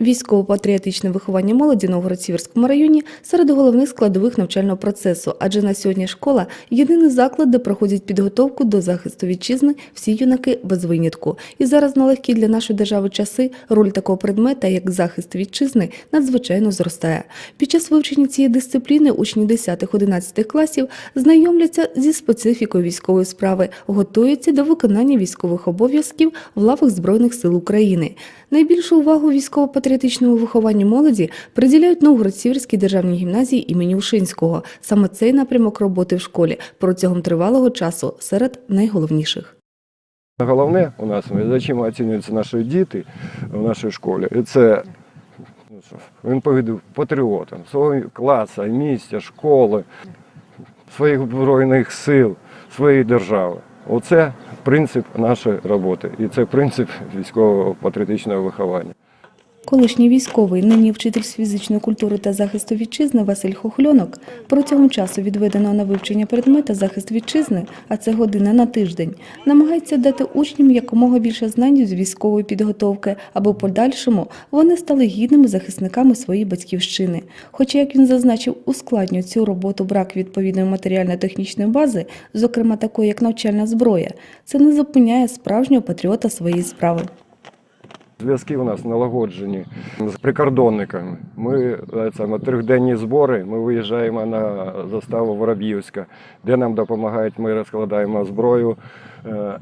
Військово-патріотичне виховання молоді Новгород-Сіверському районі серед головних складових навчального процесу, адже на сьогодні школа єдиний заклад, де проходять підготовку до захисту вітчизни всі юнаки без винятку. І зараз на легкі для нашої держави часи роль такого предмета, як захист вітчизни, надзвичайно зростає. Під час вивчення цієї дисципліни учні 10-11 класів знайомляться зі специфікою військової справи, готуються до виконання військових обов'язків в лавах Збройних сил України. Найбільшу увагу військово-патріотичному вихованню молоді приділяють Новгород-Сіверській державній гімназії імені Ушинського. Саме цей напрямок роботи в школі протягом тривалого часу серед найголовніших. Головне у нас, за чим оцінюються наші діти в нашій школі, це ну, він повідав патріотам свого класу, місця, школи, своїх збройних сил, своєї держави. Оце принцип нашої роботи. І це принцип військового патріотичного виховання. Колишній військовий, нині вчитель з фізичної культури та захисту вітчизни Василь Хохльонок протягом часу, відведеного на вивчення предмета захист вітчизни, а це година на тиждень, намагається дати учням якомога більше знань з військової підготовки, аби в подальшому вони стали гідними захисниками своєї батьківщини. Хоча, як він зазначив, ускладнює цю роботу брак відповідної матеріально-технічної бази, зокрема такої, як навчальна зброя, це не зупиняє справжнього патріота своєї справи. Зв'язки у нас налагоджені з прикордонниками. Ми саме трьохденні збори. Ми виїжджаємо на заставу Вороб'ївська, де нам допомагають. Ми розкладаємо зброю, е,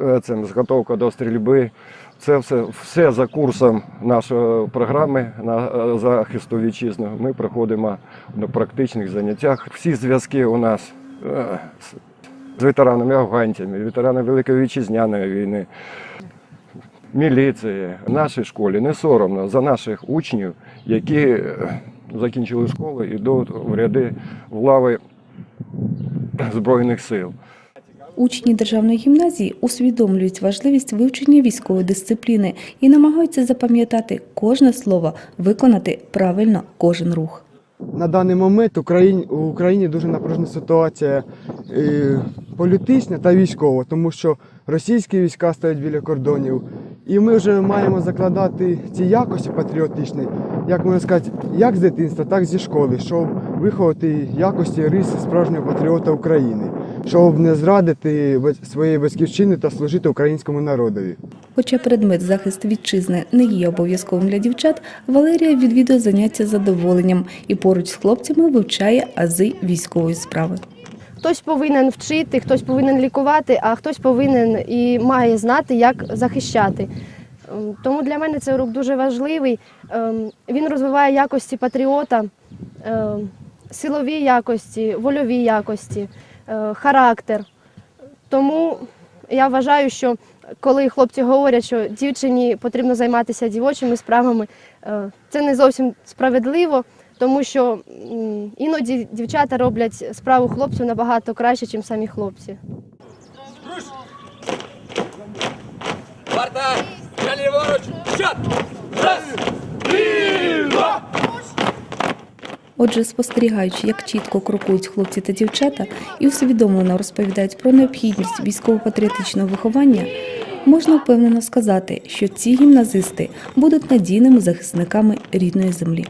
е, це зготовка до стрільби. Це все, все за курсом нашої програми на е, захисту вітчизни. Ми проходимо на практичних заняттях. Всі зв'язки у нас е, з ветеранами афганцями, ветеранами Великої вітчизняної війни міліції, нашій школі не соромно за наших учнів, які е, закінчили школу і йдуть в ряди в лави Збройних сил. Учні державної гімназії усвідомлюють важливість вивчення військової дисципліни і намагаються запам'ятати кожне слово, виконати правильно кожен рух. На даний момент в Україні, в Україні дуже напружена ситуація е, політична та військова, тому що російські війська стоять біля кордонів. І ми вже маємо закладати ці якості патріотичні, як можна сказати, як з дитинства, так і зі школи, щоб виховати якості риси справжнього патріота України, щоб не зрадити своєї батьківщини та служити українському народові. Хоча предмет захист вітчизни не є обов'язковим для дівчат, Валерія відвідує заняття задоволенням і поруч з хлопцями вивчає ази військової справи. Хтось повинен вчити, хтось повинен лікувати, а хтось повинен і має знати, як захищати. Ем, Тому для мене цей урок дуже важливий. Ем, Він розвиває якості патріота, ем, силові якості, вольові якості, е, характер. Тому я вважаю, що коли хлопці говорять, що дівчині потрібно займатися дівочими справами, е, це не зовсім справедливо, тому що іноді дівчата роблять справу хлопців набагато краще, ніж самі хлопці. Варта! Ліворуч! Раз! Ліва! Отже, спостерігаючи, як чітко крокують хлопці та дівчата і усвідомлено розповідають про необхідність військово-патріотичного виховання, можна впевнено сказати, що ці гімназисти будуть надійними захисниками рідної землі.